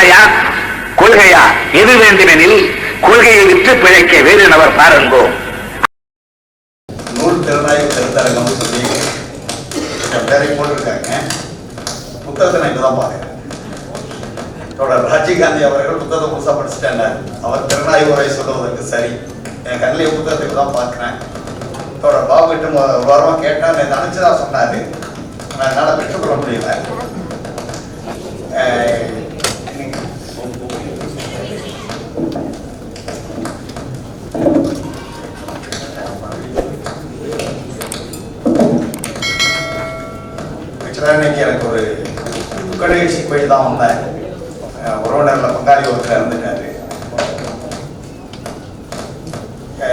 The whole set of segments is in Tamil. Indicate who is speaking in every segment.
Speaker 1: கொள்ளையா கொள்கையா? எது வேண்டுமெனில் கொள்கையை விற்று பிழைக்க வேறு நபர் பாருங்கோ.
Speaker 2: நூல் திறனாய்வு கருத்தரங்கம் சொல்லி பேரை போட்டிருக்காங்க. புத்தகத்தை நான் இப்போ தான் பார்க்குறேன் தொடர் ராஜீவ்காந்தி அவர்கள் புத்தகத்தை புதுசாக படிச்சுட்டேன் அவர் திறனாய்வு உரை சொல்லுவதற்கு சரி. என் கண்ணிலேயே புத்தகத்தை இப்போ தான் பார்க்குறேன். தொடர் பாபு கிட்ட ஒரு வாரமாக கேட்டேன் நேற்று அனுப்பிச்சதா சொன்னார். நான் என்னால் பெற்றுக்கொள்ள முடியல. அஹ், இன்னைக்கு எனக்கு ஒரு துக்க நிகழ்ச்சி போய் தான் வந்தேன் உறவினரில் பங்காளி ஒருத்தர் இறந்துட்டாரு.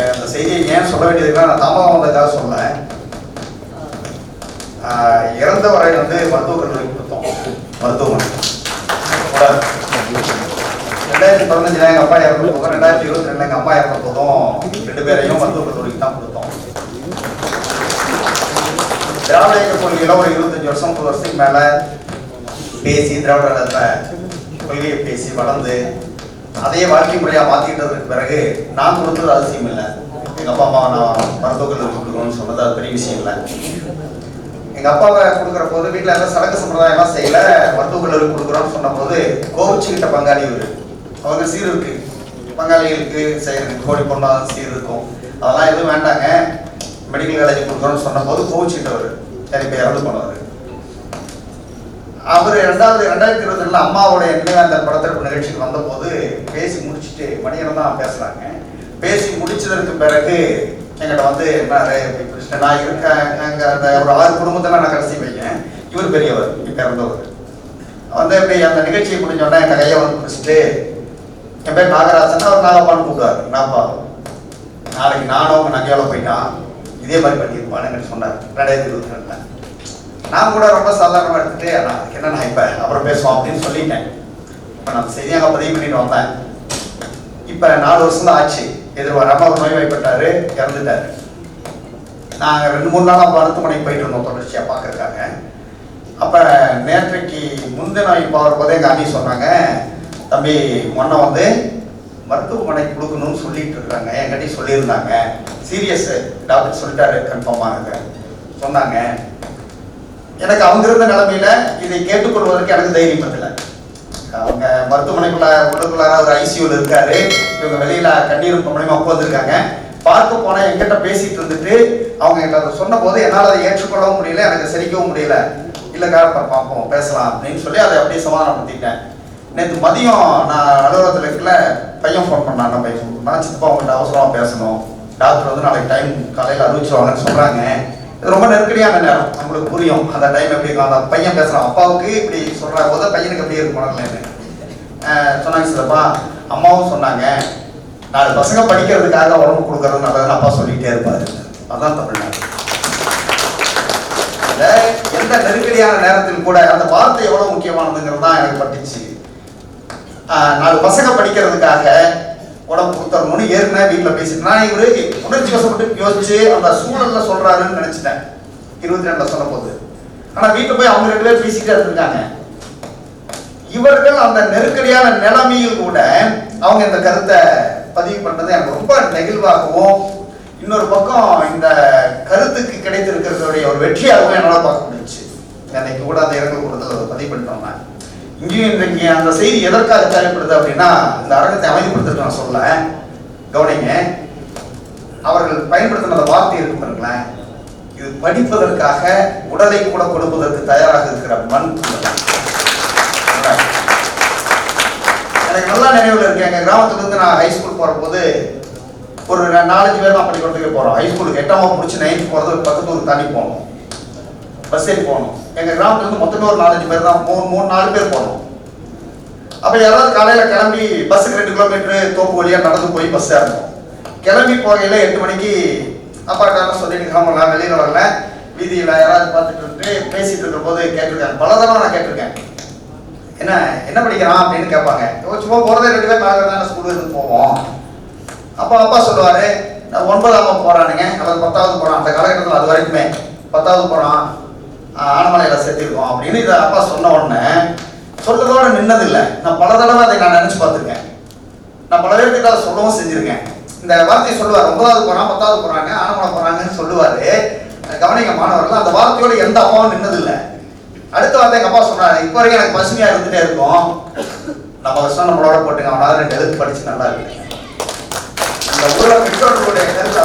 Speaker 2: அந்த செய்தியை ஏன் சொல்ல வேண்டியதுன்னா நான் தாமதம் வந்ததாக சொன்னேன் இறந்தவரை வந்து மருத்துவக் கல்லூரி கொடுத்தோம். மருத்துவமனை. ரெண்டாயிரத்தி பதினஞ்சுல எங்கள் அப்பா இறந்து போதும் ரெண்டாயிரத்தி இருபத்தி ரெண்டுல எங்கள் அம்மா இறந்த போதும் ரெண்டு பேரையும் மருத்துவக் கல்லூரிக்கு தான் கொடுத்தோம். திராவிட இயக்க கொள்கையில ஒரு இருபத்தஞ்சு வருஷம் முப்பது வருஷத்துக்கு மேல பேசி திராவிட கழகத்தை கொள்கையை பேசி வளர்ந்து அதையே வாழ்க்கை முறையாக மாத்திக்கிட்டதுக்கு பிறகு நான் கொடுத்தது அவசியம் இல்லை. எங்க அப்பா அம்மா நான் மருத்துவக் கல்லூரி கொடுக்கணும்னு சொன்னது அது பெரிய விஷயம் இல்லை. எங்க அப்பாவை கொடுக்குற போது வீட்டில் எல்லாம் சடங்கு சம்பிரதாயம் எல்லாம் செய்யல மருத்துவ கல்லூரி கொடுக்குறோம்னு சொன்ன போது கோவிச்சுக்கிட்ட பங்காளி இவர். அவங்க சீர் இருக்கு. பங்காளிகளுக்கு செய்யறதுக்கு கோடி பொண்ணாக சீர் இருக்கும். அதெல்லாம் எதுவும் வேண்டாங்க. மெடிக்கல் காலேஜ் கொடுக்குறோன்னு சொன்ன போது சரி இப்போ இறந்து போனவர் அவர் ரெண்டாவது ரெண்டாயிரத்தி இருபத்தி ரெண்டுல அம்மாவோட எண்ணெய் அந்த படத்திற்கு நிகழ்ச்சிக்கு வந்தபோது பேசி முடிச்சுட்டு மணியன் தான் பேசுறாங்க. பேசி முடிச்சதற்கு பிறகு எங்கிட்ட வந்து என்ன நான் இருக்கேன் அங்க அந்த ஒரு ஆறு குடும்பத்தில் நான் கடைசி வைக்கேன் இவர் பெரியவர் இப்போ இறந்தவர். வந்து இப்படி அந்த நிகழ்ச்சியை முடிஞ்சோடனே என் கையை வந்து பிடிச்சிட்டு என் பேர் நாகராஜன் அவர் நாகப்பான்னு கூப்பிடுவார். நாப்பா நாளைக்கு நானும் உங்க நகையால போயிட்டான் இதே மாதிரி பண்ணியிருப்பானுங்கன்னு சொன்னார். ரெண்டாயிரத்தி இருபத்தி ரெண்டுல. நான் கூட ரொம்ப சாதாரணமாக எடுத்துட்டு நான் என்ன நான் இப்போ அப்புறம் பேசுவோம் அப்படின்னு சொல்லிட்டேன். இப்போ நான் சரியாக பதிவு பண்ணிட்டு வந்தேன். இப்போ நாலு வருஷம் தான் ஆச்சு. எதிர்பாராம அவர் நோய்வாய்ப்பட்டார் இறந்துட்டார். நாங்கள் ரெண்டு மூணு நாளாக மருத்துவமனைக்கு போயிட்டு இருந்தோம் தொடர்ச்சியாக பார்க்குறக்காங்க அப்போ நேற்றைக்கு முந்தின இப்போ அவர் போதே எங்கள் அண்ணி சொன்னாங்க தம்பி முன்ன வந்து மருத்துவமனைக்கு கொடுக்கணும்னு சொல்லிட்டு இருக்காங்க. என்கிட்ட சொல்லியிருந்தாங்க. சீரியஸ் டாக்டர் சொல்லிட்டாரு கன்ஃபார்மாக சொன்னாங்க. எனக்கு அவங்க இருந்த நிலைமையில இதை கேட்டுக்கொள்வதற்கு எனக்கு தைரியம் இல்லை அவங்க மருத்துவமனைக்குள்ள உள்ளுக்குள்ளார ஒரு ஐசியூல இருக்காரு. இவங்க வெளியில கண்ணீர் மூலியமா உட்காந்துருக்காங்க பார்க்க போனா என்கிட்ட பேசிட்டு இருந்துட்டு அவங்க என்கிட்ட அதை சொன்ன போது என்னால் அதை ஏற்றுக்கொள்ளவும் முடியல எனக்கு சிரிக்கவும் முடியல. இல்லைக்கா அப்ப பார்ப்போம் பேசலாம் அப்படின்னு சொல்லி அதை அப்படியே சமாதானப்படுத்திட்டேன் நேற்று மதியம் நான் அலுவலகத்தில் இருக்கல பையன் ஃபோன் பண்ணான் நம்ம பையன் ஃபோன் சித்தப்பா உங்கள்கிட்ட அவசரமாக பேசணும். டாக்டர் வந்து நாளைக்கு டைம் காலையில் அறிவிச்சிருவாங்கன்னு சொல்கிறாங்க இது ரொம்ப நெருக்கடியான நேரம் நம்மளுக்கு புரியும். அந்த டைம் எப்படி இருக்கும்? அந்த பையன் பேசுகிறான் அப்பாவுக்கு இப்படி சொல்கிற போது பையனுக்கு எப்படி இருக்கும் ஆஹ் சொன்னாங்க சித்தப்பா. அம்மாவும் சொன்னாங்க நாலு பசங்க படிக்கிறதுக்காக உடம்பு கொடுக்கறது நல்லதுன்னு அப்பா சொல்லிகிட்டே இருப்பாரு. அதான் தமிழ்நாடு. எந்த நெருக்கடியான நேரத்தில் கூட அந்த வார்த்தை எவ்வளவு முக்கியமானதுங்கிறது தான் எனக்கு பட்டுச்சு. நாலு பசங்க படிக்கிறதுக்காக உடம்பு கொடுத்தரணும்னு ஏற்கனவே வீட்டில் பேசிட்டு நான் இவரு உணர்ச்சி வசப்பட்டு யோசிச்சு அந்த சூழல்ல சொல்றாருன்னு நினைச்சிட்டேன். இருபத்தி ரெண்டுல சொன்ன போது. ஆனா வீட்டில் போய் அவங்க ரெண்டு பேரும் பேசிக்கிட்டே இருந்திருக்காங்க. இவர்கள் அந்த நெருக்கடியான நிலைமையில் கூட அவங்க இந்த கருத்தை பதிவு பண்ணுறது எனக்கு ரொம்ப நெகிழ்வாகவும் இன்னொரு பக்கம் இந்த கருத்துக்கு கிடைத்திருக்கிறதுடைய ஒரு வெற்றியாகவும் என்னால் பார்க்க முடிஞ்சுச்சு. அன்னைக்கு கூட அந்த இரங்கல் கூட்டத்தில் பதிவு பண்ணிட்டோம் நான் இங்கேயும் இன்றைக்கு அந்த செய்தி எதற்காக தேவைப்படுது அப்படின்னா இந்த அரங்கத்தை அமைதிப்படுத்திட்டு நான் சொல்ல கவனிங்க. அவர்கள் பயன்படுத்தின வார்த்தை இருக்கும் பாருங்களேன். இது படிப்பதற்காக உடலை கூட கொடுப்பதற்கு தயாராக இருக்கிற மண் எனக்கு நல்லா நினைவில் இருக்கு. எங்க கிராமத்துல இருந்து நான் ஹை ஸ்கூல் போற போது ஒரு நாலஞ்சு பேர் தான் பள்ளிக்கூடத்துக்கு போறோம். ஹை ஸ்கூலுக்கு எட்டாம் முடிச்சு நைன்த் போறது ஒரு பக்கத்து ஊர் தாண்டி போகணும். பஸ் ஏறி போகணும். எங்க கிராமத்துல இருந்து மொத்தமே ஒரு நாலஞ்சு பேர் தான். மூணு மூணு நாலு பேர் போனோம். அப்ப யாராவது காலையில கிளம்பி பஸ்ஸுக்கு ரெண்டு கிலோமீட்டர் தோப்பு வழியா நடந்து போய் பஸ் ஏறணும். கிளம்பி போகையில எட்டு மணிக்கு அப்பாட்டாலும் சொல்லிட்டு கிளம்பலாம் வெளியில வரல. வீதியில யாராவது பார்த்துட்டு இருந்து பேசிட்டு இருக்கிற போது கேட்டிருக்கேன் பல தடவை நான் கேட்டிருக்கேன். என்ன என்ன படிக்கிறான்? அப்படின்னு கேட்பாங்க. சும்மா போறதே ரெண்டு பேர் நாங்கள் தானே ஸ்கூலுக்கு இருந்து போவோம். அப்போ அப்பா சொல்லுவாரு நான் ஒன்பதாம் போறானுங்க. அல்லது பத்தாவது போறான். அந்த காலகட்டத்தில் அது வரைக்குமே பத்தாவது போறான். ஆனமலையில சேர்த்திருக்கோம் அப்படின்னு இதை அப்பா சொன்ன உடனே சொல்றதோட நின்னதில்லை. நான் பல தடவை அதை நான் நினைச்சு பார்த்துருக்கேன். நான் பல பேர்கிட்ட அதை சொல்லவும் செஞ்சிருக்கேன். இந்த வார்த்தையை சொல்லுவார் ஒன்பதாவது போறான் பத்தாவது போறாங்க ஆனமலை போறாங்கன்னு சொல்லுவாரு. கவனிக்க மாணவர்கள் அந்த வார்த்தையோட எந்த அப்பாவும் நின்னதில்லை. அடுத்த வார்த்தை எங்க அப்பா சொன்னாரு இப்போ வரைக்கும் எனக்கு பசுமையா இருந்துட்டே இருக்கும். நம்ம வருஷம் நம்மளோட போட்டுங்க அவனால ரெண்டு எழுத்து படிச்சு நல்லா இருக்கு. இந்த ஊர்ல பெற்றோர்களுடைய கருத்து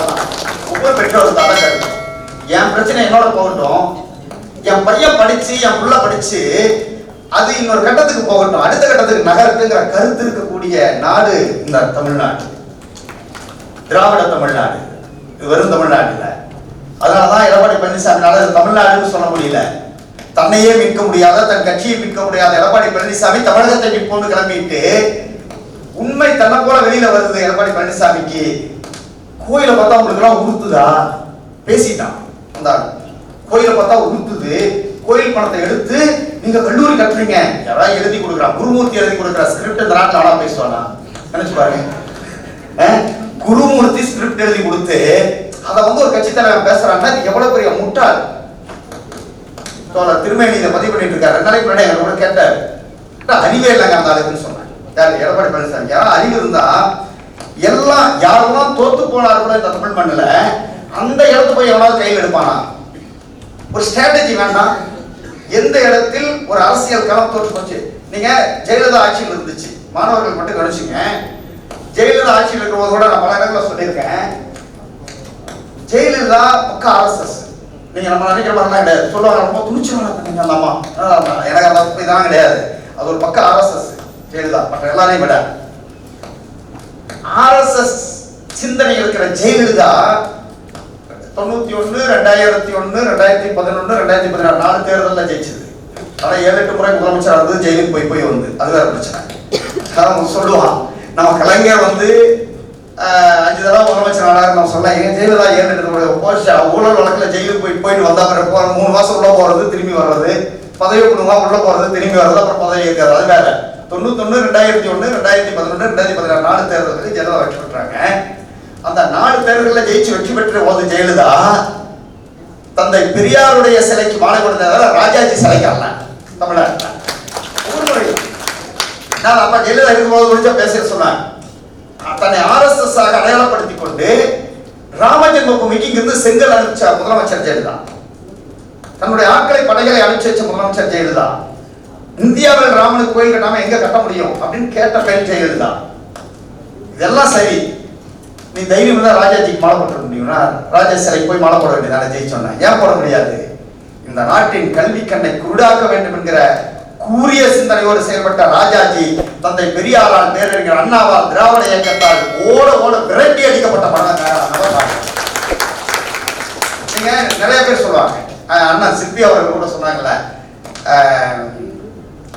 Speaker 2: ஒவ்வொரு பெற்றோர்கள் தான் கருத்து. என் பிரச்சனை என்னோட போகட்டும். என் பையன் படிச்சு என் புள்ள படிச்சு அது இன்னொரு கட்டத்துக்கு போகட்டும். அடுத்த கட்டத்துக்கு நகரத்துங்கிற கருத்து இருக்கக்கூடிய நாடு இந்த தமிழ்நாடு. திராவிட தமிழ்நாடு. இது வெறும் தமிழ்நாடு இல்லை. அதனாலதான் எடப்பாடி பழனிசாமினால தமிழ்நாடுன்னு சொல்ல முடியல. தன்னையே மீட்க முடியாத தன் கட்சியை மீட்க முடியாத எடப்பாடி பழனிசாமி தமிழகத்தை மீட்போன்னு கிளம்பிட்டு உண்மை தன்னை போல வெளியில வருது எடப்பாடி பழனிசாமிக்கு. கோயிலை பார்த்தா உங்களுக்கு எல்லாம் உறுத்துதா? பேசிட்டான். அந்த கோயிலை பார்த்தா உறுத்துது கோயில் பணத்தை எடுத்து நீங்க கல்லூரி கட்டுறீங்க. யாராவது எழுதி கொடுக்குறான் குருமூர்த்தி எழுதி கொடுக்குற? ஸ்கிரிப்ட் இந்த நாட்டில் ஆனா பேசுவானா? நினைச்சு பாருங்க. குருமூர்த்தி ஸ்கிரிப்ட் எழுதி கொடுத்து அதை வந்து ஒரு கட்சி தலைவர் பேசுறாங்கன்னா எவ்வளவு பெரிய முட்டாள் தோழர் திருமேனி இதை பதிவு பண்ணிட்டு இருக்காரு. ரெண்டு நாளைக்கு முன்னாடி கூட கேட்டார். அறிவே இல்லைங்க அந்த ஆளுக்குன்னு சொன்னேன் யார்? எடப்பாடி பழனிசாமி. யாரும் அறிவு இருந்தா எல்லாம் யாரெல்லாம் தோத்து போனாரு கூட இந்த தமிழ் பண்ணல அந்த இடத்து போய் எவனாவது கையில் எடுப்பானா? ஒரு ஸ்ட்ராட்டஜி வேண்டாம். எந்த இடத்தில் ஒரு அரசியல் களம் தோற்று போச்சு? நீங்க ஜெயலலிதா ஆட்சியில் இருந்துச்சு. மாணவர்கள் மட்டும் கணிச்சுங்க ஜெயலலிதா ஆட்சியில் இருக்கிற கூட நான் பல இடங்களில் சொல்லியிருக்கேன். ஜெயலலிதா பக்க ஆர்எஸ்எஸ் நீங்க நம்ம நினைக்கிற மாதிரிலாம் கிடையாது. சொல்லுவாங்க ரொம்ப துணிச்சலான நீங்க அந்த அம்மா. எனக்கு அந்த இதெல்லாம் கிடையாது. அது ஒரு பக்க ஆர்எஸ்எஸ் ஜெயலலிதா. மற்ற எல்லாரையும் விட. ஆர்எஸ்எஸ் சிந்தனை இருக்கிற ஜெயலலிதா தொண்ணூத்தி ஒண்ணு ரெண்டாயிரத்தி ஒண்ணு ரெண்டாயிரத்தி பதினொன்று ரெண்டாயிரத்தி பதினாறு நாலு தேர்தலில் ஜெயிச்சது. ஆனா ஏழு எட்டு முறை முதலமைச்சர் வந்து ஜெயிலுக்கு போய் போய் வந்து. அது வேற பிரச்சனை. அவன் சொல்லுவான். நம்ம கலைஞர் வந்து அஞ்சு தடவை முதலமைச்சர் ஆனாரு நம்ம சொல்ல எங்க தான் ஏழு எட்டு முறை ஊழல் வழக்கில் ஜெயிலுக்கு போய் போயிட்டு வந்தா அப்புறம் மூணு மாசம் உள்ள போறது திரும்பி வர்றது பதவி கொடுங்க உள்ள போறது திரும்பி வர்றது அப்புறம் பதவி இருக்காது அது வேற. தொண்ணூத்தொன்னு ரெண்டாயிரத்தி ஒன்று ரெண்டாயிரத்தி பதினொன்று ரெண்டாயிரத்தி பதினாறு நாலு தேர்தலுக்கு ஜெயலலிதா வெற்றி பெற்றாங்க. அந்த நாலு பேர்களில் ஜெயிச்சு வெற்றி பெற்ற போது ஜெயலலிதா தந்தை பெரியாருடைய சிலைக்கு மாலை கொடுத்ததால ராஜாஜி சிலைக்கு அல்ல தமிழ்நாட்டில். நான் அப்ப ஜெயலலிதா இருக்கும்போது முடிஞ்சா பேச சொன்னேன் தன்னை ஆர்எஸ்எஸ் ஆக அடையாளப்படுத்திக் கொண்டு ராமஜென்ம பூமிக்கு இங்கிருந்து செங்கல் அனுப்பிச்ச முதலமைச்சர் ஜெயலலிதா. தன்னுடைய ஆட்களை படைகளை அனுப்பிச்சு வச்ச முதலமைச்சர் ஜெயலலிதா. இந்தியாவில் ராமனுக்கு கோயில் கட்டாம எங்க கட்ட முடியும் அப்படின்னு கேட்ட பெண் ஜெயலலிதா. இதெல்லாம் சரி. நீ தைரியம் இருந்தா ராஜாஜிக்கு மாலை போட்டுற முடியும்னா ராஜா சிலைக்கு போய் மாலை போட வேண்டியதான ஜெயிச்சோன்னா ஏன் போட முடியாது? இந்த நாட்டின் கல்வி கண்ணை குருடாக்க வேண்டும் என்கிற கூரிய சிந்தனையோடு செயல்பட்ட ராஜாஜி தந்தை பெரியாரால் பேரறிஞர் அண்ணாவால் திராவிட இயக்கத்தால் ஓட ஓட விரட்டி அடிக்கப்பட்ட மன்னன் நீங்க நிறைய பேர் சொல்லுவாங்க. அண்ணா சிற்பி அவர்கள் கூட சொன்னாங்கல்ல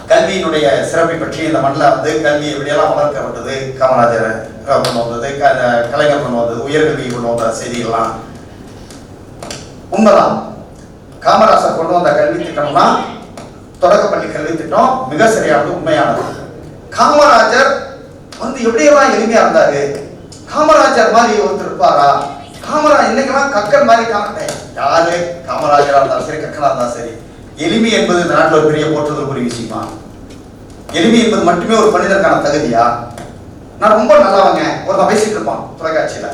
Speaker 2: கல்வியினுடைய சிறப்பை பற்றி இந்த மண்ணில் வந்து கல்வி எப்படியெல்லாம் வளர்க்கப்பட்டது காமராஜர் கொண்டு வந்தது க- கலைஞர் கொண்டு வந்தது உயர்கல்வி கொண்டு வந்த செய்திகள்லாம். உண்மைதான். காமராஜர் கொண்டு வந்த கல்வி திட்டம்னா தொடக்கப்பள்ளி கல்வி திட்டம் மிக சரியானது உண்மையானது. காமராஜர் வந்து எப்படியெல்லாம் எளிமையா இருந்தாரு? காமராஜர் மாதிரி ஒருத்தர் இருப்பாரா? காமராஜர் இன்னைக்கெல்லாம் கக்கர் மாதிரி காம யாரு? காமராஜரா இருந்தாலும் சரி கக்கனா இருந்தாலும் சரி. எளிமை என்பது இந்த நாட்டில் ஒரு பெரிய போற்றுதலுக்குரிய விஷயமா? எளிமை என்பது மட்டுமே ஒரு மனிதருக்கான தகுதியா? நான் ரொம்ப நல்லாவங்க. ஒருத்தன் பேசிட்டு இருப்பான் தொலைக்காட்சியில.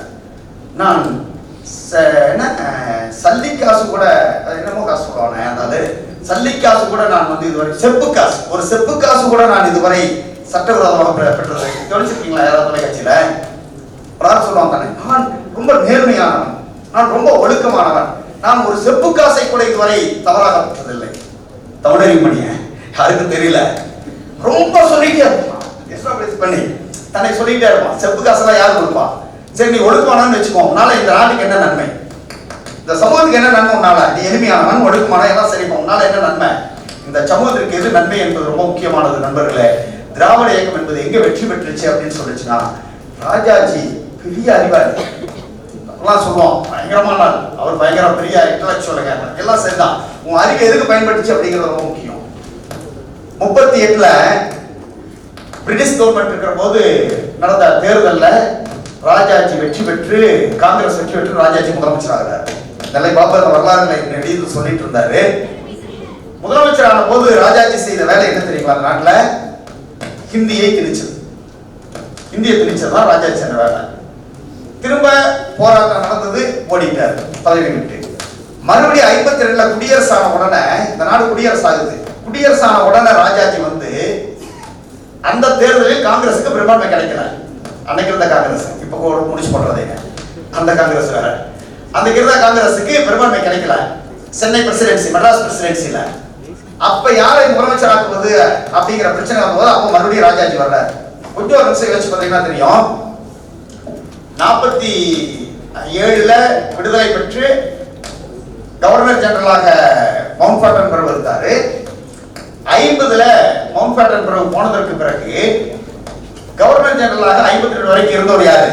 Speaker 2: நான் ச- என்ன? சல்லி காசு கூட என்னமோ காசு சொல்லுவானே அதாவது சல்லி காசு கூட நான் வந்து இதுவரை செப்பு காசு. ஒரு செப்பு காசு கூட நான் இதுவரை சட்டவிரோதமாக பெற்றது. கவனிச்சிருக்கீங்களா யாராவது தொலைக்காட்சியில? பலரும் சொல்லுவாங்க தானே நான் ரொம்ப நேர்மையானவன். நான் ரொம்ப ஒழுக்கமானவன். நான் ஒரு செப்பு காசை கூட இதுவரை தவறாக பெற்றதில்லை. தமிழறிமணிய யாருக்கும் தெரியல. ரொம்ப சொல்லிட்டே இருப்பான் பண்ணி தன்னை சொல்லிட்டே இருப்பான் செப்பு காசெல்லாம் யார் கொடுப்பா? சரி நீ ஒழுக்கமானு வச்சுக்கோ. உன்னால இந்த நாட்டுக்கு என்ன நன்மை? இந்த சமூகத்துக்கு என்ன நன்மை உன்னால? நீ எளிமையானவன் ஒழுக்கமான எல்லாம் சரிப்பா உன்னால என்ன நன்மை? இந்த சமூகத்திற்கு எது நன்மை என்பது ரொம்ப முக்கியமானது நண்பர்களே. திராவிட இயக்கம் என்பது எங்க வெற்றி பெற்றுச்சு அப்படின்னு சொல்லுச்சுன்னா ராஜாஜி பெரிய அறிவாளி. எல்லாம் சொல்லுவோம் பயங்கரமான ஆள். அவர் பயங்கர பெரிய இன்டலெக்சுவலுங்க எல்லாம் சரிதான். உன் அறிவு எதுக்கு பயன்பட்டுச்சு அப்படிங்கிறது ரொம்ப முக்கியம். முப்பத்தி எட்டுல பிரிட்டிஷ் கவர்மெண்ட் இருக்கிற போது நடந்த தேர்தலில் ராஜாஜி வெற்றி பெற்று காங்கிரஸ் வெற்றி பெற்று ராஜாஜி முதலமைச்சர் ஆகிறார். நெல்லை பாப்பா அந்த வரலாறுகளை நெடியில் சொல்லிட்டு இருந்தாரு. முதலமைச்சரான போது ராஜாஜி செய்த வேலை என்ன தெரியுமா நாட்டில் ஹிந்தியை திணிச்சது. இந்திய திணிச்சது தான் ராஜாஜி செய்த வேலை. திரும்ப போராட்டம் நடந்தது ஓடிட்டார் பதவி விட்டு. மறுபடியும் ஐம்பத்தி ரெண்டுல குடியரசு ஆன உடனே இந்த நாடு குடியரசு ஆகுது குடியரசு ஆன உடனே ராஜாஜி வந்து அந்த தேர்தலில் காங்கிரஸுக்கு பெரும்பான்மை கிடைக்கல. அன்னைக்கு இருந்த காங்கிரஸ் இப்ப கூட முடிச்சு பண்றதேங்க அந்த காங்கிரஸ் வேற. அன்னைக்கு இருந்த காங்கிரஸுக்கு பெரும்பான்மை கிடைக்கல. சென்னை பிரசிடென்சி மெட்ராஸ் பிரசிடென்சியில. அப்ப யாரை முதலமைச்சர் ஆக்குவது அப்படிங்கிற பிரச்சனை வரும்போது அப்ப மறுபடியும் ராஜாஜி வர்றாரு. கொஞ்சம் ஒரு நிமிஷம் யோசிச்சு பார்த்தீங்கன்னா தெரியும். நாற்பத்தி ஏழுல விடுதலை பெற்று கவர்னர் ஜெனரலாக மவுண்ட் பேட்டன் பிரபு இருந்தாரு ஐம்பதுல மவுண்ட் பேட்டன் பிரபு போனதற்கு பிறகு கவர்னர் ஜெனரலாக ஐம்பத்தி ரெண்டு வரைக்கும் இருந்தவர் யாரு?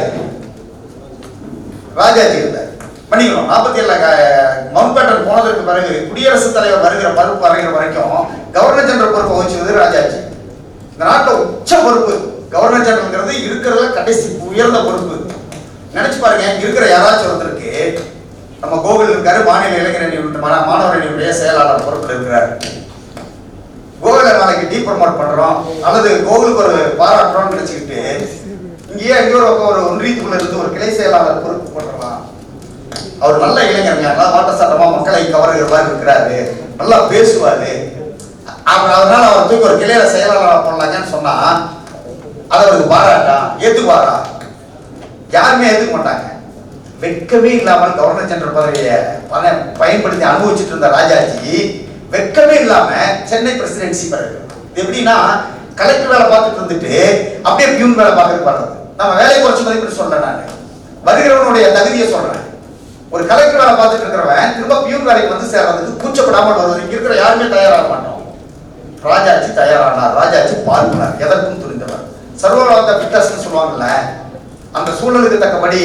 Speaker 2: ராஜாஜி இருந்தார். பண்ணிக்கணும் நாற்பத்தி ஏழுல மவுண்ட் பேட்டன் போனதற்கு பிறகு குடியரசுத் தலைவர் வருகிற பருப்பு வரைகிற வரைக்கும் கவர்னர் ஜெனரல் பொறுப்பு வகிச்சது ராஜாஜி. இந்த நாட்டில் உச்ச பொறுப்பு கவர்னர் ஜெனரல்ங்கிறது இருக்கிறதுல கடைசி உயர்ந்த பொறுப்பு. நினைச்சு பாருங்க இருக்கிற யாராச்சும் ஒருத்தருக்கு நம்ம கோகுல் இருக்காரு மாநில இளைஞர் மாணவரணியுடைய செயலாளர் பொறுப்பில் இருக்கிறார். கோகுலை நாளைக்கு டீ ப்ரொமோட் பண்றோம் அல்லது கோகுலுக்கு ஒரு பாராட்டுறோம்னு நினைச்சுக்கிட்டு இங்கேயே அங்கேயோ ஒரு ஒரு ஒன்றியத்துக்குள்ள இருந்து ஒரு கிளை செயலாளர் பொறுப்பு போட்டுடலாம் அவர் நல்ல இளைஞருங்க நல்லா வாட்டசாட்டமா மக்களை கவருகிற மாதிரி இருக்கிறாரு. நல்லா பேசுவாரு. அவர் அதனால அவர் தூக்கி ஒரு கிளையில செயலாளர் பண்ணலாங்கன்னு சொன்னா அது அவருக்கு பாராட்டா? ஏத்துக்குவாரா? யாருமே எதுக்க மாட்டாங்க. வெட்கமே இல்லாமல் கவர்னர் ஜெனரல் பதவியை பண- பயன்படுத்தி அனுபவிச்சுட்டு இருந்த ராஜாஜி வெட்கமே இல்லாம சென்னை பிரசிடென்சி பிறகு எப்படின்னா கலெக்டர் வேலை பார்த்துட்டு இருந்துட்டு அப்படியே பியூன் வேலை பார்க்கறது வர்றது. நம்ம வேலையை குறைச்சு மதிப்பிட்டு சொல்றேன் நான். வருகிறவனுடைய தகுதியை சொல்றேன். ஒரு கலெக்டர் வேலை பார்த்துட்டு இருக்கிறவன் திரும்ப பியூன் வேலைக்கு வந்து சேர்றதுக்கு கூச்சப்படாமல் வருவது. இங்க இருக்கிற யாருமே தயாராக மாட்டோம். ராஜாஜி தயாரானார். ராஜாஜி பார்க்கிறார் எதற்கும் துணிந்தவர். சர்வவாத பிட்டஸ்ன்னு சொல்லுவாங்கல்ல அந்த சூழலுக்கு தக்கபடி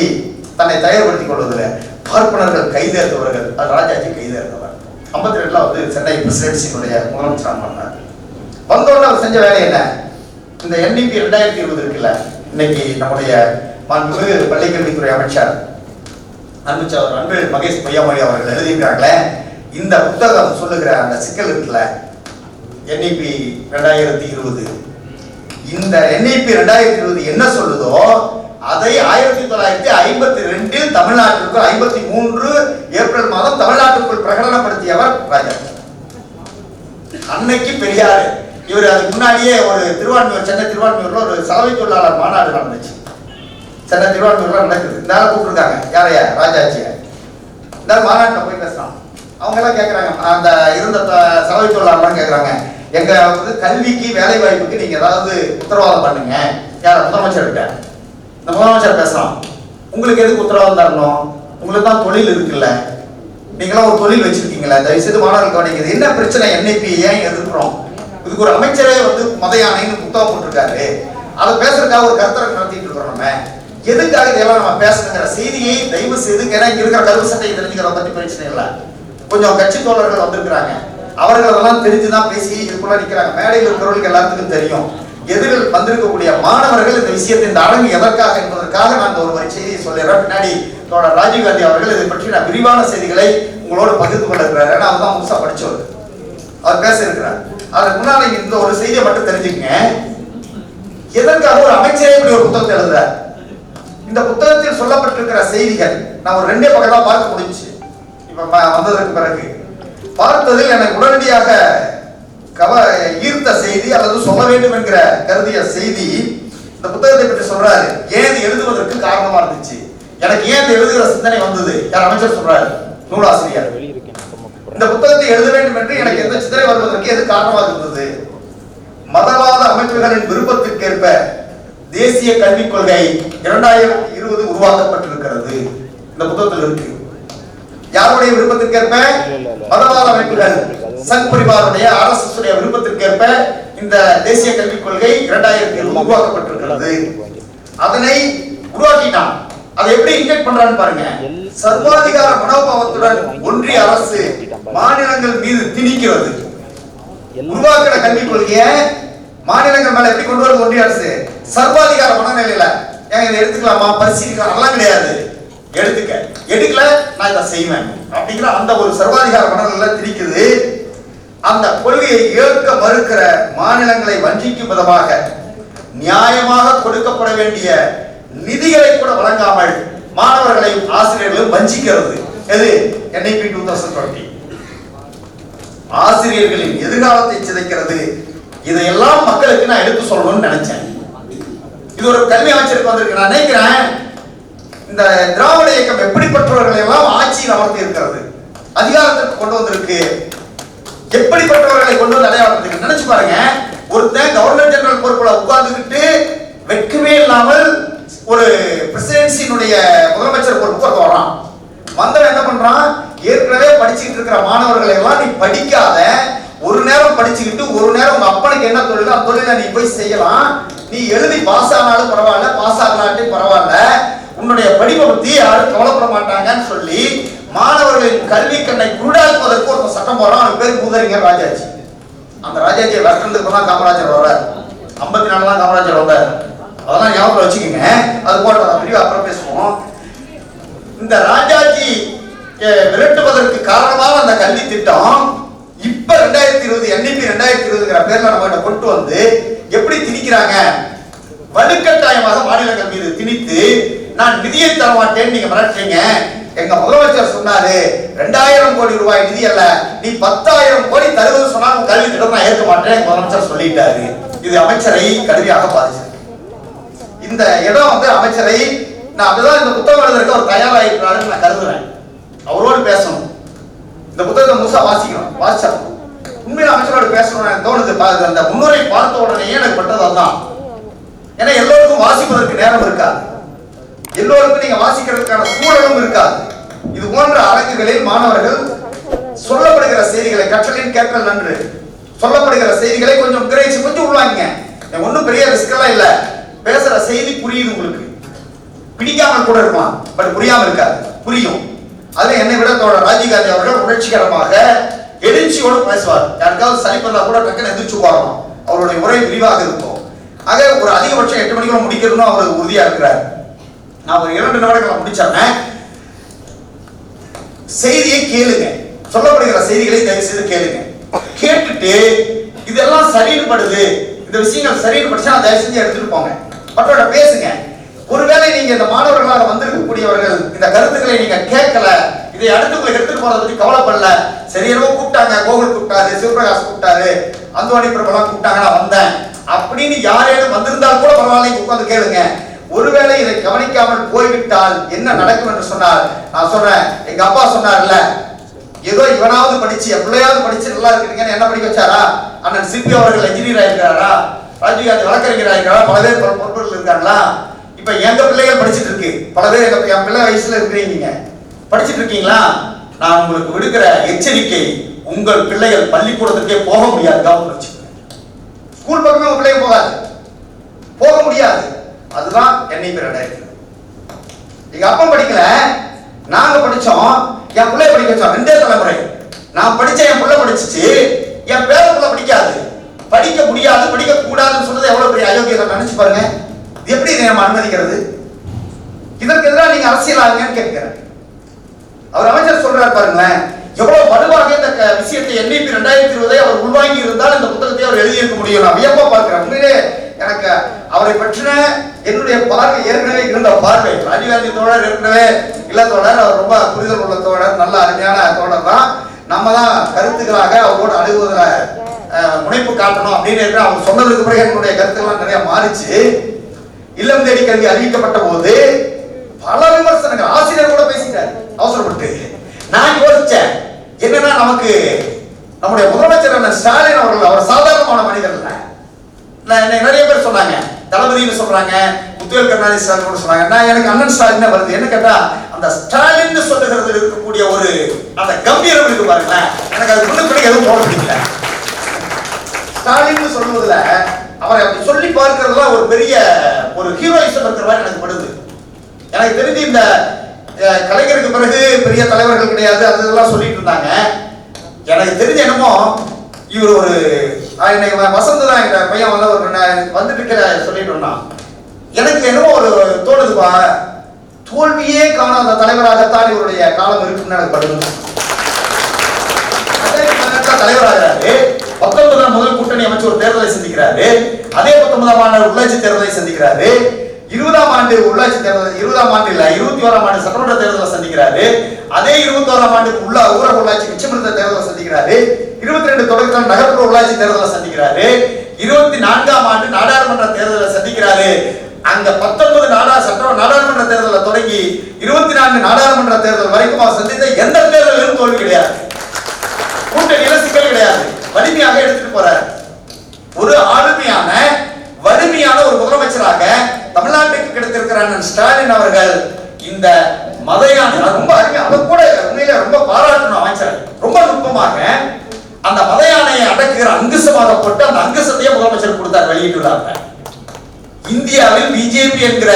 Speaker 2: தன்னை தயார்படுத்திக் கொள்வதில் பார்ப்பனர்கள் கைதேர்ந்தவர்கள் அது ராஜாஜி கைதேர்ந்தவர். ஐம்பத்தி ரெண்டுல வந்து சென்னை பிரசிடென்சியினுடைய முதலமைச்சராக பண்ணார் வந்தோடனே அவர் செஞ்ச வேலை என்ன? இந்த என்டிபி ரெண்டாயிரத்தி இருபது இருக்குல்ல இன்னைக்கு நம்முடைய மாண்புமிகு பள்ளிக்கல்வித்துறை அமைச்சர் அன்புச்சவர் அன்பு மகேஷ் பொய்யாமொழி அவர்கள் எழுதியிருக்காங்களே இந்த புத்தகம் சொல்லுகிற அந்த சிக்கல் இருக்குல்ல என்இபி ரெண்டாயிரத்தி இருபது. இந்த என்இபி ரெண்டாயிரத்தி இருபது என்ன சொல்லுதோ அதை ஆயிரத்தி தொள்ளாயிரத்தி ஐம்பத்தி ரெண்டில் தமிழ்நாட்டிற்குள் ஐம்பத்தி மூன்று ஏப்ரல் மாதம் தமிழ்நாட்டுக்குள் பிரகடனப்படுத்தியவர் ராஜா அன்னைக்கு பெரியார் இவர் அதுக்கு முன்னாடியே ஒரு திருவான்மையூர் சென்னை திருவான்மையூர்ல ஒரு சலவை தொழிலாளர் மாநாடு நடந்துச்சு. சென்னை திருவான்மையூர்ல நடக்குது. இந்த கூப்பிட்டுருக்காங்க. யாரையா? ராஜாச்சிய இந்த மாநாட்டில் போய் பேசலாம். அவங்க எல்லாம் கேட்குறாங்க அந்த இருந்த த- சலவை தொழிலாளர்லாம் கேட்குறாங்க எங்க வந்து கல்விக்கு வேலை வாய்ப்புக்கு நீங்க ஏதாவது உத்தரவாதம் பண்ணுங்க. யார்? முதலமைச்சர்கிட்ட. இந்த முதலமைச்சர் பேசலாம். உங்களுக்கு எதுக்கு உத்தரவாதம் தரணும்? உங்களுக்கு தான் தொழில் இருக்குல்ல. நீங்களாம் ஒரு தொழில் வச்சிருக்கீங்களா தயவு செய்து மாணவர்கள் கவனிக்கிறது. என்ன பிரச்சனை என்ஐபி ஏன் எதிர்க்கிறோம்? இதுக்கு ஒரு அமைச்சரே வந்து மதையானைன்னு புத்தகம் போட்டிருக்காரு. அதை பேசுறதுக்காக ஒரு கருத்தரங்கு நடத்திட்டு இருக்கிறோம் நம்ம. எதுக்காக இதெல்லாம் நம்ம பேசணுங்கிற செய்தியை தயவு செய்து ஏன்னா இங்க இருக்கிற கருவு சட்டையை தெரிஞ்சுக்கிறத பற்றி பிரச்சனை இல்லை. கொஞ்சம் கட்சி தோழர்கள் வந்திருக்கிறாங்க. அவர்கள் அதெல்லாம் தெரிஞ்சுதான் பேசி இதுக்குள்ள நிற்கிறாங்க மேடையில் இருக்கிறவங்களுக்கு எல்லாத்துக்கும் தெரியும். எதிரில் வந்திருக்கக்கூடிய மாணவர்கள் இந்த விஷயத்தை இந்த அடங்கு எதற்காக என்பதற்காக நான் இந்த ஒரு வரி செய்தியை சொல்லிடுறேன் பின்னாடி தோழர் ராஜீவ்காந்தி அவர்கள் இதை பற்றி நான் விரிவான செய்திகளை உங்களோடு பகிர்ந்து கொள்ள இருக்கிறார் ஏன்னா அவர் தான் முழுசா படிச்சவர். அவர் பேச இருக்கிறார் அதுக்கு முன்னால இந்த ஒரு செய்தியை மட்டும் தெரிஞ்சுக்கங்க. எதற்காக ஒரு அமைச்சரே இப்படி ஒரு புத்தகத்தை எழுதுறார்? இந்த புத்தகத்தில் சொல்லப்பட்டிருக்கிற செய்திகள் நான் ஒரு ரெண்டே பக்கம் தான் பார்க்க முடிஞ்சுச்சு. இப்ப வந்ததற்கு பிறகு. பார்த்ததில் எனக்கு உடனடியாக கவ ஈர்த்த செய்தி அல்லது சொல்ல வேண்டும் என்கிற கருதிய செய்தி இந்த புத்தகத்தை பற்றி சொல்றாரு. ஏன் எழுதுவதற்கு காரணமா இருந்துச்சு? எனக்கு ஏன் எழுதுகிற சிந்தனை வந்தது? யார் அமைச்சர் சொல்றாரு? நூலாசிரியர். இந்த புத்தகத்தை எழுத வேண்டும் என்று எனக்கு எந்த சிந்தனை வருவதற்கு எது காரணமாக இருந்தது? மதவாத அமைப்புகளின் விருப்பத்திற்கேற்ப தேசிய கல்விக் கொள்கை இரண்டாயிரத்தி இருபது உருவாக்கப்பட்டிருக்கிறது. இந்த புத்தகத்தில் இருக்கு. யாருடைய விருப்பத்திற்கேற்ப? மதவாத அமைப்புகள். சங் பரிவாருடைய அரசு விருப்பத்திற்கேற்ப இந்த தேசிய கல்விக் கொள்கை இரண்டாயிரத்தி இருபது உருவாக்கப்பட்டிருக்கிறது. அதனை உருவாக்கிட்டான். அதை எப்படி இன்ஜெக்ட் பண்றான்னு பாருங்க. சர்வாதிகார மனோபாவத்துடன் ஒன்றிய அரசு மாநிலங்கள் மீது திணிக்கிறது. உருவாக்கிற கல்விக் கொள்கையை மாநிலங்கள் மேல எப்படி கொண்டு வரும் ஒன்றிய அரசு? சர்வாதிகார மனநிலையில. ஏன் இதை எடுத்துக்கலாமா? பரிசீலிக்கலாம் அதெல்லாம் கிடையாது. எடுத்துக்க. எடுக்கல நான் இதை செய்வேன். அப்படிங்கிற அந்த ஒரு சர்வாதிகார மனநிலையில திணிக்குது. அந்த கொள்கையை ஏற்க மறுக்கிற மாநிலங்களை வஞ்சிக்கும் விதமாக நியாயமாக கொடுக்கப்பட வேண்டிய நிதிகளை கூட வழங்காமல் மாணவர்களையும் ஆசிரியர்களையும் வஞ்சிக்கிறது. எது? என்ஐபி டூ தௌசண்ட் டுவெண்ட்டி ஆசிரியர்களின் எதிர்காலத்தை சிதைக்கிறது. இதையெல்லாம் மக்களுக்கு நான் எடுத்து சொல்லணும்னு நினைச்சேன். இது ஒரு கல்வி அமைச்சருக்கு வந்திருக்கு. நான் நினைக்கிறேன் இந்த திராவிட இயக்கம் எப்படிப்பட்டவர்களை எல்லாம் ஆட்சியில் அமர்த்தி இருக்கிறது அதிகாரத்திற்கு கொண்டு வந்திருக்கு எப்படிப்பட்டவர்களை கொண்டு வந்து அடையாளத்துக்கு நினைச்சு பாருங்க. ஒருத்தன் கவர்னர் ஜெனரல் பொறுப்புல உட்கார்ந்துக்கிட்டு வெட்கமே இல்லாமல் ஒரு பிரசிடென்சியினுடைய முதலமைச்சர் பொறுப்பு ஒருத்தர் வரான் வந்தவன் என்ன பண்றான்? ஏற்கனவே படிச்சுக்கிட்டு இருக்கிற மாணவர்களை எல்லாம் நீ படிக்காத ஒரு நேரம் படிச்சுக்கிட்டு ஒரு நேரம் உங்க அப்பனுக்கு என்ன தொழில் அந்த தொழில நீ போய் செய்யலாம். நீ எழுதி பாஸ் ஆனாலும் பரவாயில்ல பாஸ் ஆகலாட்டி பரவாயில்ல. உன்னுடைய படிப்பை பத்தி யாரும் கவலைப்பட மாட்டாங்கன்னு சொல்லி மாணவர்களின் கல்வி கண்ணை குருடாக்குவதற்கு ஒரு சட்டம் போடுறான். அவன் பேர் பூதறிஞர் ராஜாஜி. அந்த ராஜாஜியை விரட்டுறதுக்கு தான் காமராஜர் வர்றார். ஐம்பத்தி நாலு தான் காமராஜர் வந்தார். அதெல்லாம் ஞாபகம் வச்சுக்கோங்க. அது போட்ட பிரிவு அப்புறம் பேசுவோம். இந்த ராஜாஜி விரட்டுவதற்கு காரணமாக அந்த கல்வி திட்டம் இப்ப ரெண்டாயிரத்தி இருபது என்ஐபி ரெண்டாயிரத்தி இருபதுங்கிற பேர்ல நம்ம கொண்டு வந்து எப்படி திணிக்கிறாங்க? வலுக்கட்டாயமாக மாநிலங்கள் மீது திணித்து நான் நிதியை தர மாட்டேன்னு நீங்க மிரட்டுறீங்க. எங்க முதலமைச்சர் சொன்னாரு ரெண்டாயிரம் கோடி ரூபாய் நிதி அல்ல நீ பத்தாயிரம் கோடி தருவது சொன்னா கல்வி திட்டம் நான் ஏற்க மாட்டேன் முதலமைச்சர் சொல்லிட்டாரு. இது அமைச்சரை கடுமையாக பாதிச்சது. இந்த இடம் வந்து அமைச்சரை நான் அப்படிதான் இந்த புத்தகம் எழுதுறதுக்கு அவர் தயாராகிருக்கிறாருன்னு நான் கருதுறேன். அவரோடு பேசணும். இந்த புத்தகத்தை முழுசா வாசிக்கணும் வாசிச்சா உண்மையில அமைச்சரோடு பேசணும் எனக்கு தோணுது. அந்த முன்னுரை பார்த்த உடனே எனக்கு பட்டது அதுதான். ஏன்னா எல்லோருக்கும் வாசிப்பதற்கு நேரம் இருக்காது. எல்லோருக்கும் நீங்க வாசிக்கிறதுக்கான சூழலும் இருக்காது. இது போன்ற அரங்குகளில் மாணவர்கள் சொல்லப்படுகிற செய்திகளை கற்றலின் கேட்கல் நன்று சொல்லப்படுகிற செய்திகளை கொஞ்சம் கிரகிச்சு கொஞ்சம் உள்வாங்க ஒன்றும் பெரிய ரிஸ்க் எல்லாம் இல்ல. பேசுற செய்தி புரியுது உங்களுக்கு. பிடிக்காமல் கூட இருக்கலாம் பட் புரியாம இருக்காது. புரியும். அதுல என்னை விட தோழர் ராஜீவ்காந்தி அவர்கள் உணர்ச்சிகரமாக எழுச்சியோடு பேசுவார். யாருக்காவது சலிப்பதா கூட டக்குன்னு எந்திரிச்சு உட்காரணும். அவருடைய உரை விரிவாக இருக்கும். ஆக ஒரு அதிகபட்சம் எட்டு மணிக்குள்ள முடிக்கணும்னு அவர் உறுதியா இருக்கிறார். நான் ஒரு இரண்டு நாடுகளை முடிச்சிடுறேன். செய்தியை கேளுங்க. சொல்லப்படுகிற செய்திகளை தயவு செய்து கேளுங்க. கேட்டுட்டு இதெல்லாம் சரின்னு படுது இந்த விஷயங்கள் சரின்னு படிச்சா தயவு செஞ்சு எடுத்துட்டு போங்க. மற்றோட பேசுங்க. ஒருவேளை நீங்க இந்த மாணவர்களால் வந்திருக்கக்கூடியவர்கள் இந்த கருத்துக்களை நீங்க கேட்கல இதை அடுத்து அடுத்துக்குள்ள எடுத்துட்டு போறதை பத்தி கவலைப்படல. சரியாக கூப்பிட்டாங்க. கோகுல் கூப்பிட்டாரு சிவபிரகாஷ் கூப்பிட்டாரு அந்தோணி பிரபலம் கூப்பிட்டாங்க நான் வந்தேன். அப்படின்னு யாரேனும் வந்திருந்தால் கூட பரவாயில்ல உட்காந்து கேளுங்க. ஒருவேளை இதை கவனிக்காமல் போய்விட்டால் என்ன நடக்கும் என்று சொன்னார். நான் சொல்றேன் எங்க அப்பா சொன்னார்ல ஏதோ இவனாவது படிச்சு என் பிள்ளையாவது படிச்சு நல்லா இருக்கிறீங்கன்னு என்ன படிக்க வச்சாரா? அண்ணன் சிபி அவர்கள் என்ஜினியர் ஆயிருக்காரா ராஜீவ்காந்தி வழக்கறிஞர் ஆயிருக்காரா பல பேர் பல பொறுப்புகள் இருக்காங்களா? இப்ப எங்க பிள்ளைகள் படிச்சுட்டு இருக்கு? பல பேர் எங்க என் பிள்ளை வயசுல இருக்கிறீங்க படிச்சுட்டு படிச்சிட்டு இருக்கீங்களா? நான் உங்களுக்கு விடுக்கிற எச்சரிக்கை உங்கள் பிள்ளைகள் பள்ளிக்கூடத்துக்கே போக முடியாது. கவனம் ஸ்கூல் பக்கமே உங்க பிள்ளைங்க போகாது. போக முடியாது. அதுதான் என்ஐபி ரெண்டாயிரத்தி எங்க அப்பா படிக்கல. நாங்க படிச்சோம். என் பிள்ளை படிக்க வச்சோம். ரெண்டே தலைமுறை. நான் படிச்ச என் பிள்ளை படிச்சிச்சு. என் பேர பிள்ளை படிக்காது. படிக்க முடியாது படிக்க கூடாதுன்னு சொன்னது எவ்வளவு பெரிய அயோக்கியம் நினைச்சு பாருங்க. இது எப்படி நம்ம அனுமதிக்கிறது? இதற்கு எதிராக நீங்க அரசியல் ஆகுங்கன்னு கேட்கிறேன். அவர் அமைச்சர் சொல்றாரு பாருங்களேன். எவ்வளவு வலுவாக இந்த விஷயத்தை என்ஐபி ரெண்டாயிரத்தி இருபதை அவர் உள்வாங்கி இருந்தால் இந்த புத்தகத்தை அவர் எழுதியிருக்க முடியும். நான் வியப்பா பார்க்கிறேன். உண்மையிலே எனக்கு அவரை பற்றின என்னுடைய பார்வை ஏற்கனவே இருந்த பார்வை. ராஜீவ்காந்தி தோழர் ஏற்கனவே இல்ல தோழர் அவர் ரொம்ப புரிதல் உள்ள தோழர் நல்ல அருமையான தோழர் தான். நம்ம தான் கருத்துக்களாக அவரோட அணுகுவதில் முனைப்பு காட்டணும் அப்படின்னு அவர் சொன்னதுக்கு பிறகு என்னுடைய கருத்துக்கள்லாம் நிறைய மாறிச்சு. இல்லம் தேடி கல்வி அறிவிக்கப்பட்ட போது பல விமர்சனங்கள் ஆசிரியர் கூட பேசிட்டார் அவசரப்பட்டு. நான் யோசிச்சேன் என்னன்னா நமக்கு நம்முடைய முதலமைச்சர் ஸ்டாலின் அவர்கள் அவர் சாதாரணமான மனிதர் இல்லை. நிறைய பேர் சொன்னாங்க. தளபதினு சொல்றாங்க முத்துவேல் கருணாநிதி ஸ்டாலின் கூட சொன்னாங்க. நான் எனக்கு அண்ணன் ஸ்டாலின் வருது. என்ன கேட்டா அந்த ஸ்டாலின் சொல்லுகிறது இருக்கக்கூடிய ஒரு அந்த கம்பீரம் இருக்கு பாருங்களேன். எனக்கு அது முன்னுக்கு எதுவும் போட முடியல ஸ்டாலின் சொல்லுவதுல அவரை அப்படி சொல்லி பார்க்கறதுல ஒரு பெரிய ஒரு ஹீரோயிசம் இருக்கிற மாதிரி எனக்கு படுது. எனக்கு தெரிஞ்சு இந்த கலைஞருக்கு பிறகு பெரிய தலைவர்கள் கிடையாது அது இதெல்லாம் சொல்லிட்டு இருந்தாங்க. எனக்கு தெரிஞ்ச என்னமோ இவர் ஒரு இன்னைக்கு என்னை வசந்த் தான் எங்க பையன் வந்து ஒரு வந்துட்டு இருக்கிற சொல்லிட்டு எனக்கு என்னமோ ஒரு தோணுதுப்பா தோல்வியே காணாத தலைவராகத்தான் இவருடைய காலம் இருக்குன்னு எனக்கு படுது. தலைவராகிறாரு. பத்தொன்பதாம் முதல் கூட்டணி அமைச்சு ஒரு தேர்தலை சந்திக்கிறாரு. அதே பத்தொன்பதாம் ஆண்டு உள்ளாட்சி தேர்தலை சந்திக்கிறாரு. இருபதாம் ஆண்டு உள்ளாட்சி தேர்தல் இருபதாம் ஆண்டு இல்ல இருபத்தி ஓராம் ஆண்டு சட்டமன்ற தேர்தலை சந்திக்கிறாரு. அதே இருபத்தி ஓராம் ஆண்டு உள்ள ஊரக உள்ளாட்சி உச்சமன்ற தேர்தலை சந்திக்கிறாரு. இருபத்தி ரெண்டு தொடக்கத்தில் நகர்ப்புற உள்ளாட்சி தேர்தலை சந்திக்கிறாரு. இருபத்தி நான்காம் ஆண்டு நாடாளுமன்ற தேர்தலை சந்திக்கிறாரு. அந்த பத்தொன்பது நாடா சட்ட நாடாளுமன்ற தேர்தலை தொடங்கி இருபத்தி நான்கு நாடாளுமன்ற தேர்தல் வரைக்கும் அவர் சந்தித்த எந்த தேர்தலிலும் தோல்வி கிடையாது. கூட்டணியில சிக்கல் கிடையாது. வலிமையாக எடுத்துட்டு போறாரு. ஒரு ஆளுமையான வலிமையான ஒரு முதலமைச்சராக தமிழ்நாட்டுக்கு கிடைத்திருக்கிற அண்ணன் ஸ்டாலின் அவர்கள் இந்த மதையான யானை ரொம்ப அருமை. அவர் கூட உண்மையில ரொம்ப பாராட்டணும் அமைச்சர். ரொம்ப நுட்பமாக அந்த மதையானையை அடக்குகிற அங்குசமாக அந்த அங்குசத்தையே முதலமைச்சர் கொடுத்தார் வெளியிட்டுள்ளார் இந்தியாவில் பிஜேபி என்கிற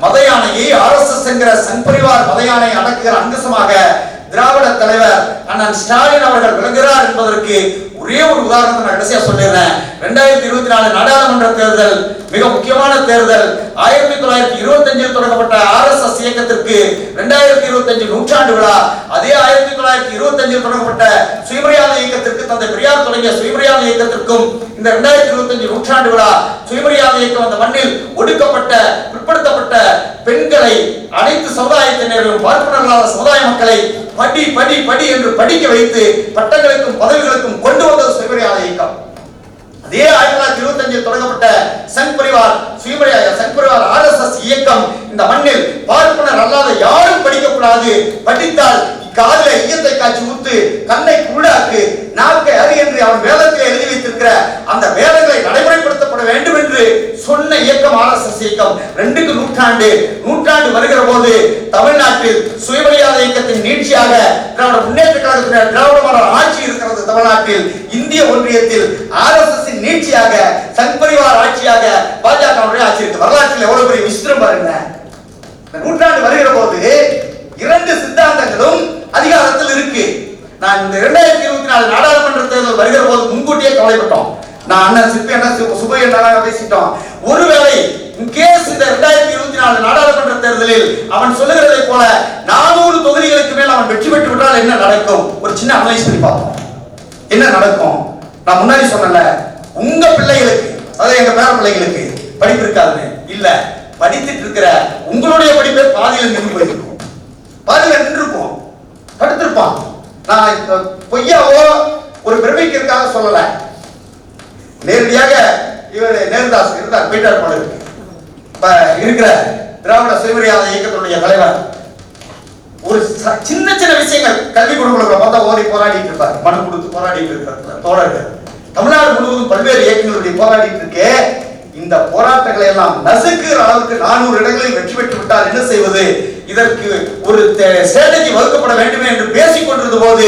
Speaker 2: மத யானையை எஸ் என்கிற சங்பரிவார் மத யானை அடக்குகிற அங்கசமாக திராவிட தலைவர் அண்ணன் ஸ்டாலின் அவர்கள் விளங்குகிறார் என்பதற்கு ஒரே ஒரு உதாரணத்தை நான் கடைசியா சொல்லிடுறேன். ரெண்டாயிரத்தி இருபத்தி நாலு நாடாளுமன்ற தேர்தல் மிக முக்கியமான தேர்தல். ஆயிரத்தி தொள்ளாயிரத்தி இருபத்தி அஞ்சில் தொடங்கப்பட்ட ஆர் எஸ் எஸ் இயக்கத்திற்கு ரெண்டாயிரத்தி இருபத்தி அஞ்சு நூற்றாண்டு விழா. அதே ஆயிரத்தி தொள்ளாயிரத்தி இருபத்தி அஞ்சில் தொடங்கப்பட்ட சுயமரியாதை இயக்கத்திற்கு தந்தை பெரியார் தொடங்கிய சுயமரியாதை இயக்கத்திற்கும் இந்த ரெண்டாயிரத்தி இருபத்தி அஞ்சு நூற்றாண்டு விழா சுயமரியாதை இயக்கம் அந்த மண்ணில் ஒடுக்கப்பட்ட பிற்படுத்தப்பட்ட பெண்களை அனைத்து சமுதாயத்தினரும் பார்ப்பனர்களான சமுதாய மக்களை படி படி படி என்று படிக்க வைத்து பட்டங்களுக்கும் பதவிகளுக்கும் கொண்டு வந்தது சுயமரியாதை இயக்கம். அதே ஆயிரத்தி தொள்ளாயிரத்தி இருபத்தி அஞ்சில் தொடங்கப்பட்ட சங் பரிவார் சுயமரியாதை Sangh Parivar R S S இயக்கம் இந்த மண்ணில் பார்ப்பனர் அல்லாத யாரும் படிக்கக்கூடாது. படித்தால் காதல ஈயத்தை காய்ச்சி ஊத்து கண்ணை குருடாக்கு நாக்கை அறி என்று அவன் வேதத்தில் எழுதி வைத்திருக்கிற அந்த வேதங்களை நடைமுறைப்படுத்த என்று சொன்ன இயக்கம் ஆர்எஸ்எஸ் இயக்கம். ரெண்டுக்கு நூற்றாண்டு நூற்றாண்டு வருகிற போது தமிழ்நாட்டில் சுயமரியாதை இயக்கத்தின் நீட்சியாக திராவிட முன்னேற்ற கழகத்தினர் திராவிட மாடல் ஆட்சி இருக்கிறது தமிழ்நாட்டில். இந்திய ஒன்றியத்தில் ஆர்எஸ்எஸ் நீட்சியாக சங்பரிவார் ஆட்சியாக பாஜக ஆட்சி இருக்கு. வரலாற்றில் எவ்வளவு பெரிய விசித்திரம் பாருங்க நூற்றாண்டு வருகிற போது இரண்டு சித்தாந்தங்களும் அதிகாரத்தில் இருக்கு. நான் இந்த இரண்டாயிரத்தி இருபத்தி நாலு நாடாளுமன்ற தேர்தல் வருகிற போது முன்கூட்டியே கவலைப்பட்டோம். நான் அண்ணன் சிற்பி அண்ணன் சுபை அண்ணா பேசிட்டோம். ஒருவேளை கேஸ் இந்த இரண்டாயிரத்தி இருபத்தி நாலு நாடாளுமன்ற தேர்தலில் அவன் சொல்லுகிறதை போல நானூறு தொகுதிகளுக்கு மேல் அவன் வெற்றி பெற்று விட்டால் என்ன நடக்கும்? ஒரு சின்ன அனலைஸ் பண்ணி பார்ப்போம். என்ன நடக்கும்? நான் முன்னாடி சொன்னல உங்க பிள்ளைகளுக்கு அதாவது எங்க பேர பிள்ளைகளுக்கு படிப்பு இருக்காதுன்னு. இல்ல படித்துட்டு இருக்கிற உங்களுடைய படிப்பே பாதியில் நின்று போயிருக்கும். பாதியில் நின்றுருப்போம் படுத்திருப்பான் நான் பொய்யாவோ ஒரு பிரமிக்கிறதுக்காக சொல்லலை. நேரடியாக இவர் நேருதாஸ் இருந்தார் போயிட்டார் போல இருக்கு. இப்ப இருக்கிற திராவிட சுயமரியாதை இயக்கத்தினுடைய தலைவர் ஒரு ச- சின்ன சின்ன விஷயங்கள் கல்வி குழுக்களை பார்த்தா ஓடி போராடிட்டு இருப்பார் மனு கொடுத்து போராடிட்டு இருக்கிற தோழர்கள். தமிழ்நாடு முழுவதும் பல்வேறு இயக்கங்களுடைய போராடிட்டு இருக்கே இந்த போராட்டங்களை எல்லாம் நசுக்குகிற அளவுக்கு நானூறு இடங்களில் வெற்றி பெற்று விட்டால் என்ன செய்வது? இதற்கு ஒரு ஸ்ட்ராட்டஜி வகுக்கப்பட வேண்டுமே என்று பேசிக் கொண்டிருந்த போது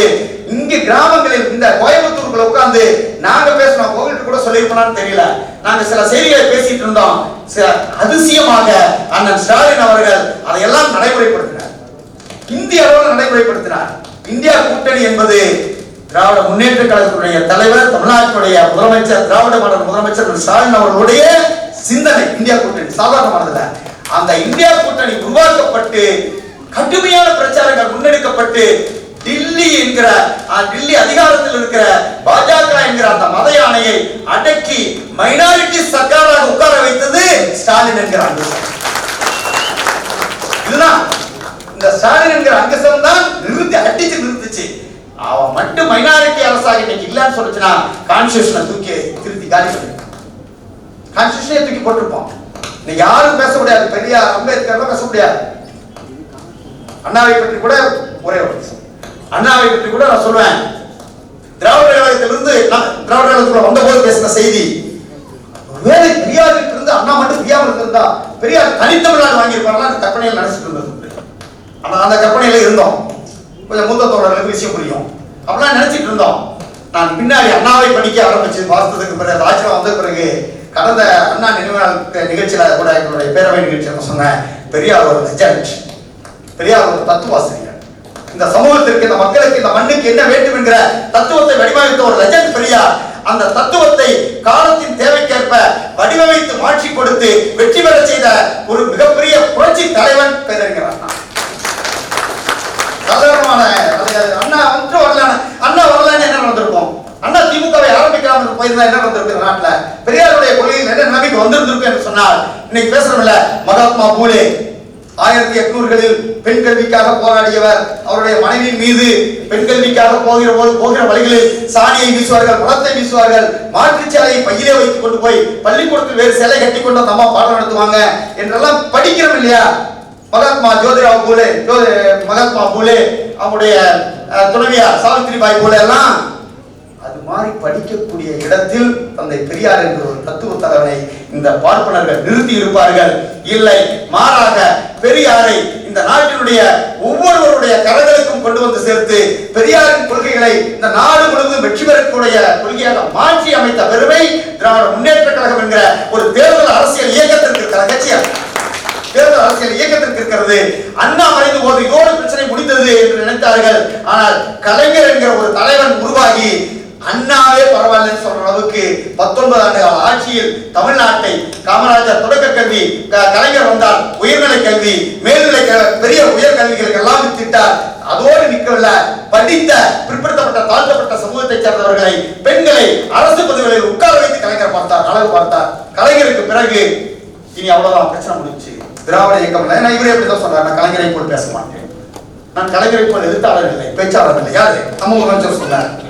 Speaker 2: இங்க கிராமங்களில் இந்த கோயம்புத்தூருக்குள்ள உட்கார்ந்து நாங்க பேசணும் கோவில்கிட்ட கூட சொல்லியிருப்போம்னு தெரியல. நாங்க சில செய்திகளை பேசிட்டு இருந்தோம். சில அதிசயமாக அண்ணன் ஸ்டாலின் அவர்கள் அதையெல்லாம் நடைமுறைப்படுத்தினார். இந்திய அளவில் நடைமுறைப்படுத்தினார். இந்தியா கூட்டணி என்பது திராவிட முன்னேற்ற கழகத்துடைய தலைவர் தமிழ்நாட்டுடைய முதலமைச்சர் திராவிட மாடல் முதலமைச்சர் ஸ்டாலின் அவர்களுடைய சிந்தனை இந்தியா கூட்டணி சாதாரணமானதுல அந்த இந்தியா கூட்டணி உருவாக்கப்பட்டு கடுமையான பிரச்சாரங்கள் முன்னெடுக்கப்பட்டு டில்லி என்கிற டில்லி அதிகாரத்தில் இருக்கிற பாஜக என்கிற அந்த மத யானையை அடக்கி மைனாரிட்டி சர்க்காராக உட்கார வைத்தது ஸ்டாலின் என்கிற அங்கசம். இதுதான். இந்த ஸ்டாலின் என்கிற அங்கசம் தான் நிறுத்தி அடிச்சு நிறுத்துச்சு. அவன் மட்டும் மைனாரிட்டி அரசாக இன்னைக்கு இல்லன்னு சொல்லுச்சுன்னா கான்ஸ்டியூஷனை தூக்கி திருத்தி காலி பண்ணி கான்ஸ்டியூஷனே தூக்கி போட்டிருப்பான். இன்னைக்கு யாரும் பேச முடியாது. பெரியார் அம்பேத்கர்லாம் பேச முடியாது. அண்ணாவை பற்றி கூட ஒரே ஒரு அண்ணாவை பற்றி கூட நான் சொல்லுவேன் திராவிட கழகத்திலிருந்து நான் திராவிட கழகத்துல வந்தபோது பேசின செய்தி வேலை பெரியாருக்கு இருந்து அண்ணா மட்டும் தெரியாமல் இருந்திருந்தா பெரியார் தனித்தமிழ்நாடு வாங்கியிருப்பாங்களா அந்த கற்பனையில் நினைச்சிட்டு இருந்தது. ஆனா அந்த கற்பனையில இருந்தோம். கொஞ்சம் மூத்த தோழர்களுக்கு விஷயம் புரியும். அப்படிலாம் நினைச்சிட்டு இருந்தோம். நான் பின்னாடி அண்ணாவை படிக்க ஆரம்பிச்சு வாசத்துக்கு பிறகு ராஜ்யம் வந்த பிறகு கடந்த அண்ணா நினைவு நாள் நிகழ்ச்சியில கூட எங்களுடைய பேரவை நிகழ்ச்சியில சொன்னேன் பெரியார் ஒரு லெஜண்ட் பெரியார் ஒரு தத்துவாசிரியர். இந்த சமூகத்திற்கு இந்த மக்களுக்கு இந்த மண்ணுக்கு என்ன வேண்டும் என்கிற தத்துவத்தை வடிவமைத்த ஒரு ரஜன் பெரியார் அந்த தத்துவத்தை காலத்தின் தேவைக்கேற்ப வடிவமைத்து மாற்றி கொடுத்து வெற்றி பெற செய்த ஒரு மிகப்பெரிய புரட்சி தலைவன் பேரறிஞர் சாதாரணமான அண்ணா வந்து வரலான அண்ணா வரலான்னு என்ன நடந்திருக்கும்? அண்ணா திமுகவை ஆரம்பிக்காமல் போயிருந்தா என்ன நடந்திருக்கு நாட்டில்? பெரியாருடைய கொள்கையில் என்ன நிலைமைக்கு வந்திருந்திருக்கும் என்று சொன்னால் இன்னைக்கு பேசுறோம்ல மகாத்மா பூலே ஆயிரத்தி எட்நூறுகளில் பெண் கல்விக்காக போராடியவர் அவருடைய மனைவியின் மீது பெண் கல்விக்காக போகிற போது போகிற வழிகளில் சாணியை வீசுவார்கள் பழத்தை வீசுவார்கள் மாற்றுச் சேலையை பையிலே வைத்துக் கொண்டு போய் பள்ளிக்கூடத்தில் வேறு சிலை கட்டி கொண்டு அந்த அம்மா பாடம் நடத்துவாங்க என்றெல்லாம் படிக்கிறோம் இல்லையா? மகாத்மா ஜோதிராவ் பூலே ஜோதி மகாத்மா பூலே அவருடைய துணைவியார் சாவித்ரி பாய் பூலே எல்லாம் மாறி படிக்கக்கூடிய இடத்தில் தந்தை பெரியார் என்ற ஒரு தத்துவ தலைவனை இந்த பார்ப்பனர்கள் நிறுத்தி இருப்பார்கள். இல்லை மாறாக பெரியாரை இந்த நாட்டினுடைய ஒவ்வொருவருடைய கரங்களுக்கும் கொண்டு வந்து சேர்த்து பெரியாரின் கொள்கைகளை இந்த நாடு முழுவதும் வெற்றி பெறக்கூடிய கொள்கையாக மாற்றி அமைத்த பெருமை திராவிட முன்னேற்ற கழகம் என்கிற ஒரு தேர்தல் அரசியல் இயக்கத்திற்கு இருக்கிற கட்சியாக தேர்தல் அரசியல் இயக்கத்திற்கு இருக்கிறது. அண்ணா மறைந்து போது இதோடு பிரச்சனை முடிந்தது என்று நினைத்தார்கள். ஆனால் கலைஞர் என்கிற ஒரு தலைவன் உருவாகி அண்ணாவே பரவாயில்லன்னு சொல்ற அளவுக்கு பத்தொன்பது ஆண்டு கால ஆட்சியில் தமிழ்நாட்டை காமராஜர் தொடக்க கல்வி க- கலைஞர் வந்தால் உயர்நிலை கல்வி மேல்நிலை க- பெரிய உயர்கல்விகளுக்கு எல்லாம் வித்திட்டார். அதோடு நிற்கவில்லை படித்த பிற்படுத்தப்பட்ட தாழ்த்தப்பட்ட சமூகத்தைச் சேர்ந்தவர்களை பெண்களை அரசு பதவிகளில் உட்கார வைத்து கலைஞர் பார்த்தார் அழகு பார்த்தார். கலைஞருக்கு பிறகு இனி அவ்வளவுதான் பிரச்சனை முடிஞ்சு திராவிட இயக்கம் இல்லை. ஏன்னா இவரே எப்படிதான் சொல்றாரு. நான் கலைஞரை போல் பேச மாட்டேன். நான் கலைஞரை போல் எழுத்தாளர் இல்லை பேச்சாளர் இல்லை. யாரு? நம்ம முதலமைச்சர் சொன்னார்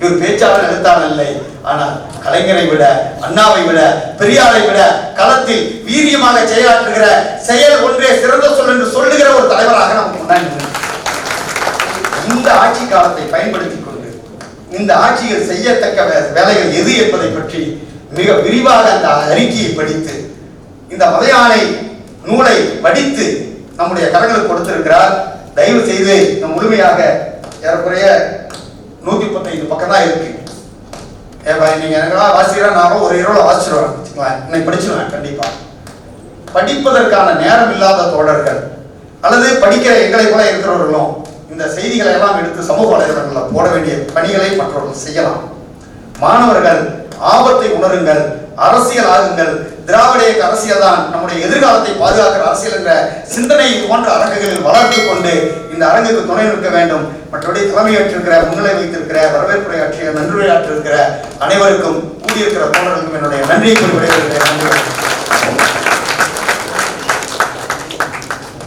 Speaker 2: இவர் பேச்சாளர் எழுத்தாளர் இல்லை. ஆனால் கலைஞரை விட அண்ணாவை விட பெரியாரை விட களத்தில் வீரியமாக செயலாற்றுகிற செயல் ஒன்றே சிறந்த சொல் என்று சொல்லுகிற ஒரு தலைவராக நமக்கு முன்னாடி இந்த ஆட்சி காலத்தை பயன்படுத்திக் கொண்டு இந்த ஆட்சியில் செய்யத்தக்க வே- வேலைகள் எது என்பதை பற்றி மிக விரிவாக அந்த அறிக்கையை படித்து இந்த மதையானை நூலை படித்து நம்முடைய கரங்களுக்கு கொடுத்திருக்கிறார். தயவு செய்து நம் முழுமையாக ஏறக்குறைய நூத்தி பத்தைந்து பக்கம் தான் இருக்கு ஏப்பா நீங்க எனக்கெல்லாம் வாசிக்கிறா நானும் ஒரு இரவுல வாசிச்சிருவேன். வச்சுக்கோங்களேன் இன்னைக்கு படிச்சிருவேன் கண்டிப்பா. படிப்பதற்கான நேரம் இல்லாத தோழர்கள் அல்லது படிக்கிற எங்களை போல இருக்கிறவர்களும் இந்த செய்திகளை எல்லாம் எடுத்து சமூக வலைதளங்களில் போட வேண்டிய பணிகளை மற்றவர்கள் செய்யலாம். மாணவர்கள் ஆபத்தை உணருங்கள். அரசியல் ஆகுங்கள் திராவிட இயக்க அரசியல் தான் நம்முடைய எதிர்காலத்தை பாதுகாக்கிற அரசியல் என்ற சிந்தனை போன்ற அரங்குகளில் வளர்த்தி கொண்டு இந்த அரங்குக்கு துணை நிற்க வேண்டும். மற்றபடி தலைமையேற்றிருக்கிற முன்னிலை வைத்திருக்கிற வரவேற்புரையாற்றிய நன்றியாற்றிருக்கிற அனைவருக்கும் கூடியிருக்கிற தோழர்களுக்கும் என்னுடைய நன்றியை குறிப்பிடுகிறேன் நன்றி.